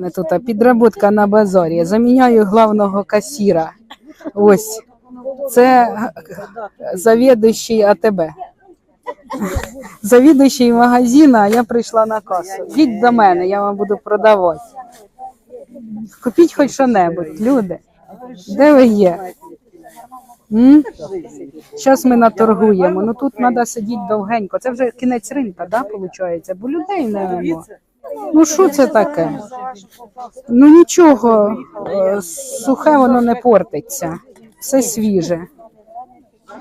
мене тут підроботка на базарі. Заміняю главного касіра. Ось. Це завідуючий АТБ. Завідуючий магазину, а я прийшла на касу. Йдіть до мене, я вам буду продавати. Купіть хоч що-небудь, люди. Де ви є? Зараз ми наторгуємо. Ну тут треба сидіти довгенько. Це вже кінець ринка, да, виходить? Бо людей не. Ну що це таке? Ну нічого, е, сухе воно не портиться. Все свіже.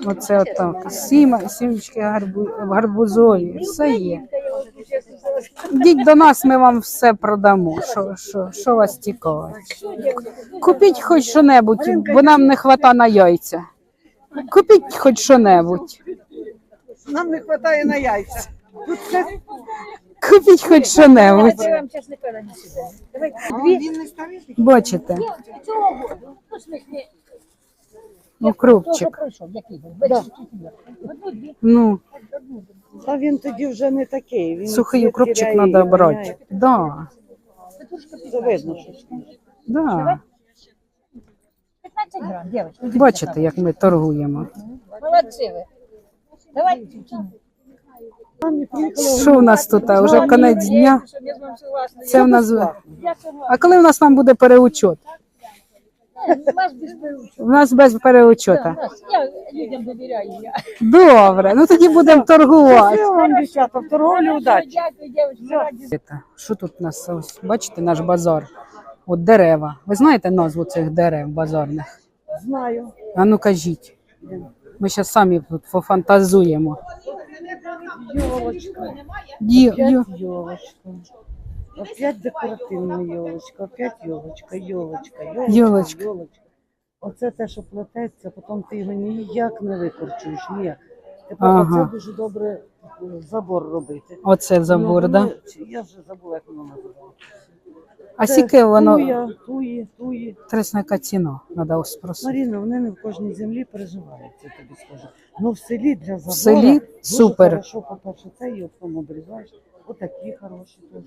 Оце отак. Сіма, сімечки гарбу, гарбузові, все є. Йдіть до нас, ми вам все продамо. Що, що, що вас цікавить? Купіть хоч що-небудь, бо нам не вистачає на яйця. Купіть хоч що-небудь. Нам не вистачає на яйця. Купіть хоч що-небудь. Я вам? Бачите, цього. Ну, смішні. ну крупчик. пройшов? Який був? Бачиш, Одну, дві. Ну, Та він тоді вже не такий. Він сухий укропчик теряє треба брати. воняє. Да, Це видно, що да. 15 грам, дівчатка. Бачите, як ми торгуємо. Молодці ви. Давайте. Що у нас тут? Уже конець дня. Це в нас. А коли в нас там буде переучет? У. У нас без переучета. Я людям довіряю. Добре, ну тоді будемо торгувати. Вам, дівчата, в торговлі удачі. Що тут у нас? Ось, бачите, наш базар. От дерева. Ви знаєте назву цих дерев базарних? Знаю. А ну кажіть. Ми зараз самі тут пофантазуємо. Йолочка. Ді, Опять елочка. Опять декоративна йолочка, опять йолочка, йолочка, йолочка, Йолочка. йолочка. Оце те, що плететься, потім ти його ніяк не викорчуєш, Ні. Тепер Ага. оце дуже добре е, забор робити. Оце забор, Ну, да? воно- Я вже забула, як воно називається. А скільки воно Туя, туї, туї. тресна ціна? Треба спросити. Маріна, вони не в кожній землі переживаються, це тобі скажу. Ну в селі для забора селі супер. хорошо, по-перше, це і обрізаєш. Отакі хороші теж.